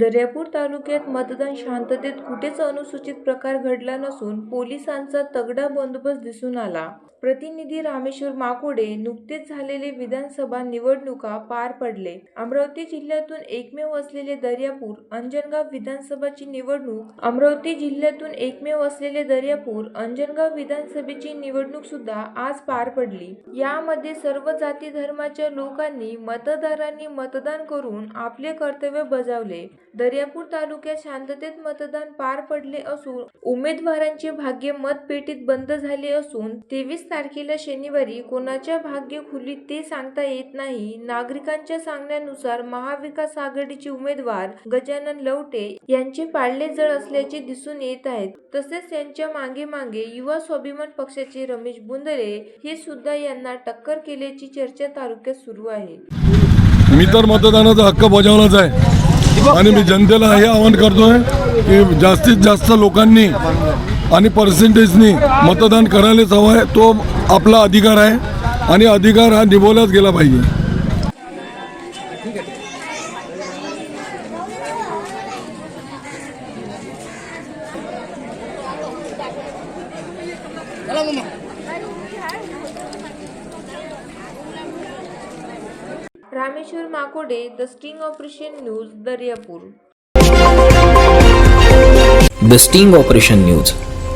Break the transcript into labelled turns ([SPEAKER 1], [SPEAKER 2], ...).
[SPEAKER 1] दर्यापूर तालुक्यात मतदान शांततेत कुठेच अनुसूचित प्रकार घडला नसून पोलिसांचा तगडा बंदोबस्त दिसून आला. प्रतिनिधी रामेश्वर माकोडे नुकतेच झालेले विधानसभा निवडणुका पार पडले. अमरावती जिल्ह्यातून एकमेव असलेले दर्यापूर अंजनगाव विधानसभाची निवडणूक अमरावती जिल्ह्यातून एकमेव असलेले दर्यापूर अंजनगाव विधानसभेची निवडणूक सुद्धा आज पार पडली. यामध्ये सर्व जाती धर्माच्या लोकांनी मतदारांनी मतदान करून आपले कर्तव्य बजावले. दर्यापूर तालुक्यात शांततेत मतदान पार पडले असून उमेदवारांचे भाग्य मतपेटीत बंद झाले असून तेवीस तारखेला शनिवारी कोणाच्या भाग्य खुलीत ते सांगता येत नाही. नागरिकांच्या सांगण्यानुसार महाविकास आघाडीचे उमेदवार गजानन लवटे यांचे पाळले जळ असल्याचे दिसून येत आहेत. तसेच त्यांच्या मागे मागे युवा स्वाभिमान पक्षाचे रमेश बुंदले हे सुद्धा यांना टक्कर केल्याची चर्चा तालुक्यात सुरू आहे.
[SPEAKER 2] मी तर मतदानाचा हक्क बजावलाच आहे. आणि मी जनतेला हे आवाहन करतोय की जास्तीत जास्त लोकांनी आणि पर्सेंटेजनी मतदान करायलाच हवं आहे. तो आपला अधिकार आहे आणि अधिकार हा निभवलाच गेला पाहिजे.
[SPEAKER 1] Rameshwar Makode the sting operation news Daryapur.
[SPEAKER 3] The sting operation news